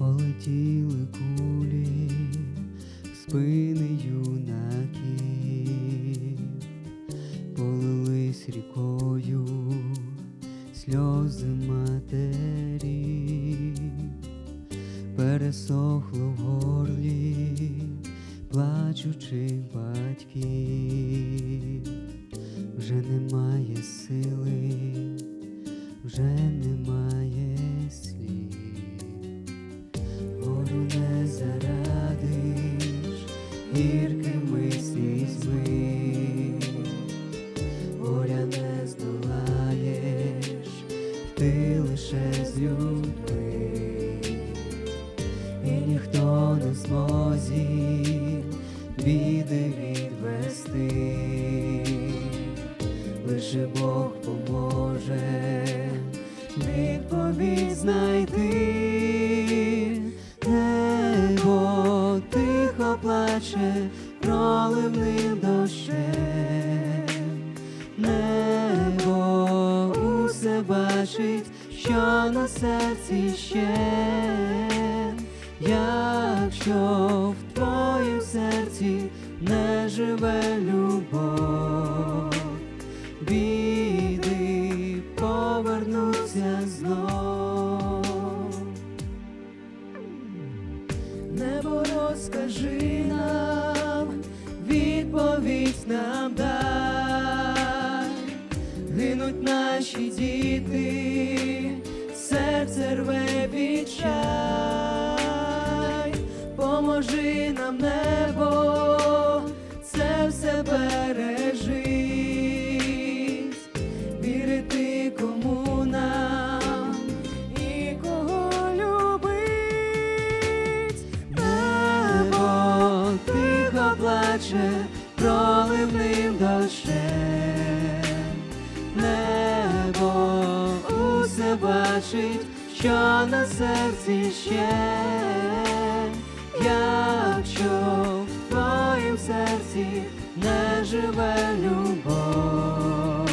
полетіли кулі в спини юнаків, полились рікою сльози матері, пересохло в горлі плачучих батьків, вже немає сили, гіркими слізьми, горя не здолаєш, ти лише з людьми, і ніхто не змозі біди відвести, лише Бог поможе відповідь знайти, небо тихо плаче проливним дощем, небо усе бачить, що на серці ще, якщо в твоїм серці не живе любов, біди повернуться знов. Небо розкажи нам дай, гинуть наші діти, серце рве відчай, поможи нам небо, це все бережить, вірити кому нам і любить. Небо тихо усе що на серці ще, якщо в твоїм серці не живе любов,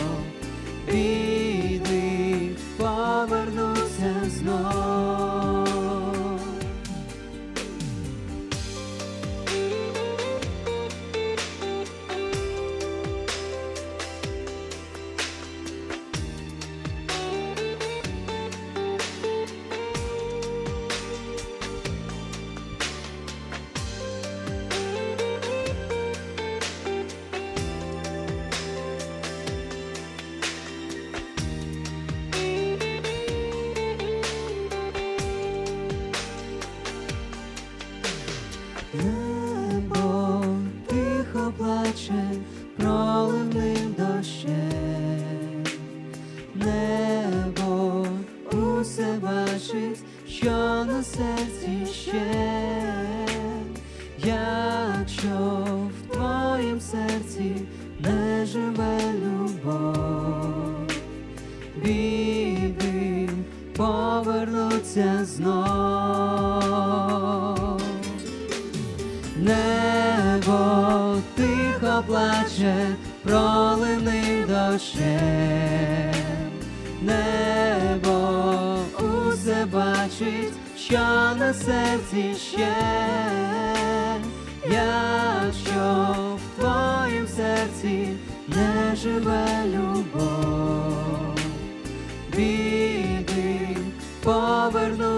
якщо в твоїм серці не живе любов, біди повернуться знов. Небо тихо плаче проливним дощем, небо усе бачить, що на серці ще, живе любов, біди повернуться